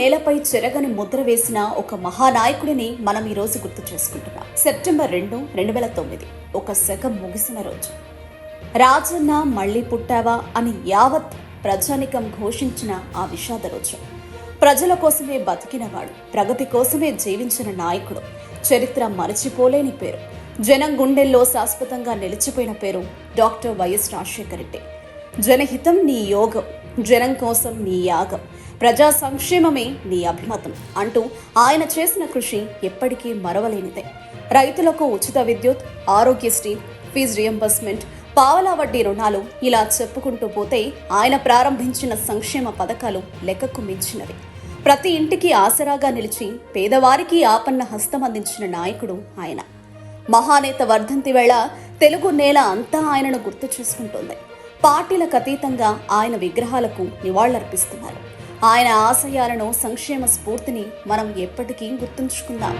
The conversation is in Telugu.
నేలపై చెరగని ముద్ర వేసిన ఒక మహానాయకుడిని మనం ఈరోజు గుర్తు చేసుకుంటున్నాం. సెప్టెంబర్ రెండు రెండు వేల తొమ్మిది ఒక శకం ముగిసిన రోజు. రాజన్న మళ్ళీ పుట్టావా అని యావత్ ప్రజానికం ఘోషించిన ఆ విషాద రోజు. ప్రజల కోసమే బతికినవాడు ప్రగతి కోసమే జీవించిన నాయకుడు చరిత్ర మరచిపోలేని పేరు. జనం గుండెల్లో శాశ్వతంగా నిలిచిపోయిన పేరు డాక్టర్ వైఎస్ రాజశేఖర రెడ్డి. జనహితం నీ యోగం. జనం కోసం నీ యాగం ప్రజా సంక్షేమమే నీ అభిమతం అంటూ ఆయన చేసిన కృషి ఎప్పటికీ మరవలేనిదే. రైతులకు ఉచిత విద్యుత్ ఆరోగ్యశ్రీ ఫీజు రియంబర్స్మెంట్ పావలా వడ్డీ రుణాలు ఇలా చెప్పుకుంటూ పోతే ఆయన ప్రారంభించిన సంక్షేమ పథకాలు లెక్కకు మించినవి. ప్రతి ఇంటికి ఆసరాగా నిలిచి పేదవారికి ఆపన్న హస్తం అందించిన నాయకుడు ఆయన. మహానేత వర్ధంతి వేళ తెలుగు నేల అంతా ఆయనను గుర్తు చేసుకుంటోంది. పార్టీలకు అతీతంగా ఆయన విగ్రహాలకు నివాళులర్పిస్తున్నారు. ఆయన ఆశయాలను సంక్షేమ స్ఫూర్తిని మనం ఎప్పటికీ గుర్తుంచుకుందాం.